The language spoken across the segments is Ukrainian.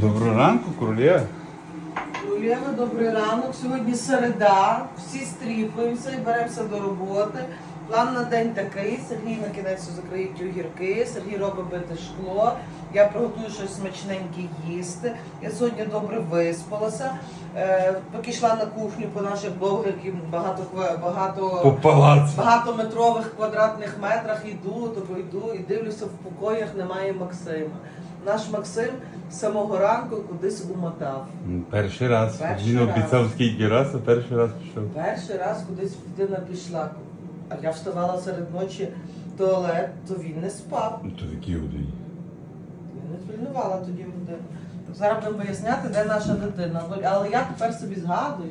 Доброго ранку, королева. Юліана, добрий ранок. Сьогодні середа, всі стріпуємося і беремося до роботи. План на день такий. Сергій на кінець закриють огірки, Сергій робить бити шкло. Я приготую щось смачненьке їсти. Я сьогодні добре виспалася. Е, поки йшла на кухню по наших довгих і багато багато. Багатометрових квадратних метрах йду, тобто йду і дивлюся в покоях, немає Максима. Наш Максим з самого ранку кудись умотав. Перший раз. Перший Він раз. обіцяв скільки раз, а перший раз пішов. Перший раз кудись дитина пішла. А я вставала серед ночі в туалет, то він не спав. Ну то в якій годині? Я не пильнувала тоді годину. Зараз будемо виясняти, де наша дитина. Але я тепер собі згадую,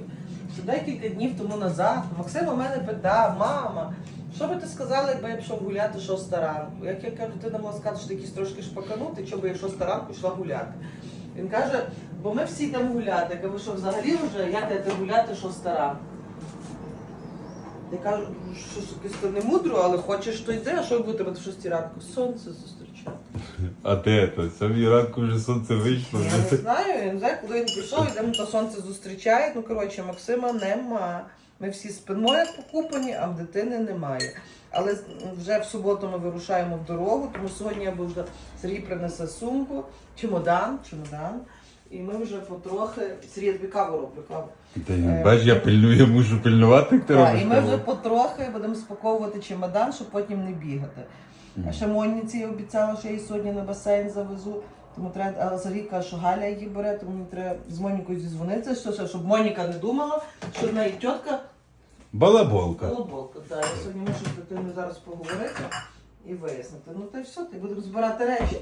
що декілька днів тому назад Максим у мене питав, мама, що би ти сказала, якби я пішов гуляти шоста ранку? Як я кажу, ти не могла сказати, що ти якийсь трошки шпаканути, що би я шоста ранку йшла гуляти. Він каже, бо ми всі йдемо гуляти. Я кажу, що взагалі вже як йти гуляти шоста ранку. Я кажу, що то не мудро, але хочеш, то йди, а що ви будете в шостій ранку? Сонце зустрічати. А де то? Сьогодні ранку вже сонце вийшло. Я не знаю, я не знаю, коли він пішов, йдемо, то сонце зустрічає. Ну, коротше, Максима нема. Ми всі спимо, як покупані, а в дитини немає. Але вже в суботу ми вирушаємо в дорогу, тому сьогодні я вже Сергій принесе сумку, чемодан, чемодан. І ми вже потрохи. Сергій, я тобі каву роблю, каву. Та й бач, я пильную, мушу пильнувати, як ти Так, робиш. і ми каву. вже потрохи будемо спаковувати чемодан, щоб потім не бігати. А ще Моніці я обіцяла, що я її сьогодні на басейн завезу. Тому треба, але Сергій каже, що Галя її бере, тому мені треба з Монікою зізвонитися, що, що, щоб Моніка не думала, що в неї тітка Балаболка. колоболка. Так, я сьогодні мушу з дитиною зараз поговорити і вияснити. Ну та й все, ти будемо збирати речі.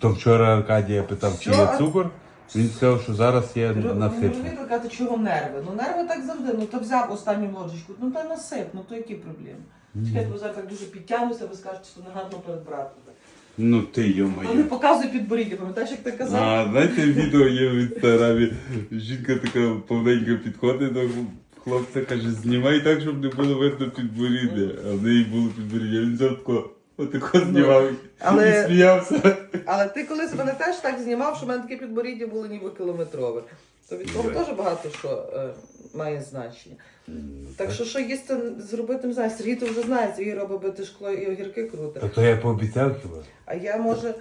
То вчора Аркадія питав, чи Що? є цукор. Він сказав, що зараз є Не насипно. розумієте, казати, чого нерви. Ну нерви так завжди. Ну то взяв останню ложечку, ну та насип, ну то які проблеми? Чекайте, бо зараз так дуже підтягнуся, ви скажете, що не гарно перед братом. Ну ти Ну не йо-моє. показуй підборіддя, пам'ятаєш, як ти казав? А знаєте, відео є в інстаграмі. Жінка така повненька підходить до хлопця, каже, знімай так, щоб не було видно підборіддя. А в неї було підборіддя. Він взяв тако, отако знімав але- і сміявся. Але ти колись мене теж так знімав, що в мене таке підборіддя було ніби кілометрове. То від того теж багато що е, має значення. Так що що їсти зробити, не знаю, Сергій то вже знає, Сергій робить бити шкло і огірки круто. Та то я пообіцяв хіба. А я може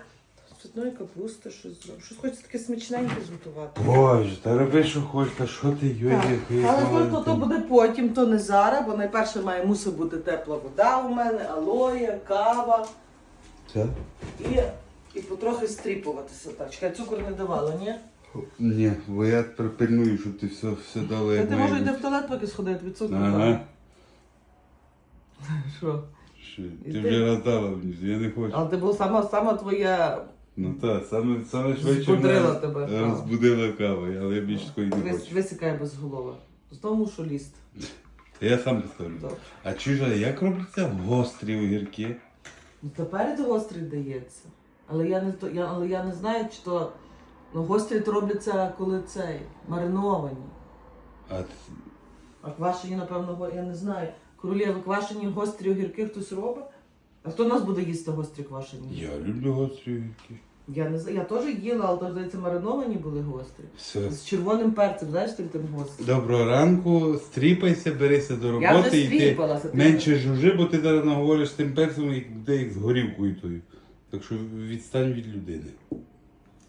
цвітної капусти щось зроблю. Щось хочеться таке смачненьке зготувати. Боже, та роби, що хочеш, та що ти йо Так, Але то, то, то буде потім, то не зараз, бо найперше має мусить бути тепла вода у мене, алоє, кава Це? і, і потрохи стріпуватися. Так, чекай, цукор не давала, ні? Ні, бо я припильную, щоб ти все, все дало, Та як ти має може бути. в туалет поки сходити від цукру. Ага. Що? Що, Ти Іди. вже роздала мені, я не хочу. Але ти була сама, сама твоя Ну так, саме, саме швидше Збудрила мене тебе кава. розбудила кава, але я більше такої не вис- хочу. висікає без голова. Знову мушу лізти. Я сам поставлю. Добре. А чужа, як робляться гострі огірки? Ну тепер це гострий дається. Але я не то- я, але я не знаю, чи то ну, гострі робляться, коли цей мариновані. А А квашені, напевно, го- я не знаю. Королєви квашені гострі огірки хтось робить? А хто у нас буде їсти гострі квашені? я люблю гострі огірки. Я не знаю. Я теж їла, але то, здається, мариновані були гострі. Все. З червоним перцем, знаєш, ти там гострі. Доброго ранку, стріпайся, берися до Я роботи вже і ти стріпалася. ти- менше жужи, бо ти зараз наговориш з тим перцем, буде як з горівкою тою. Так що відстань від людини.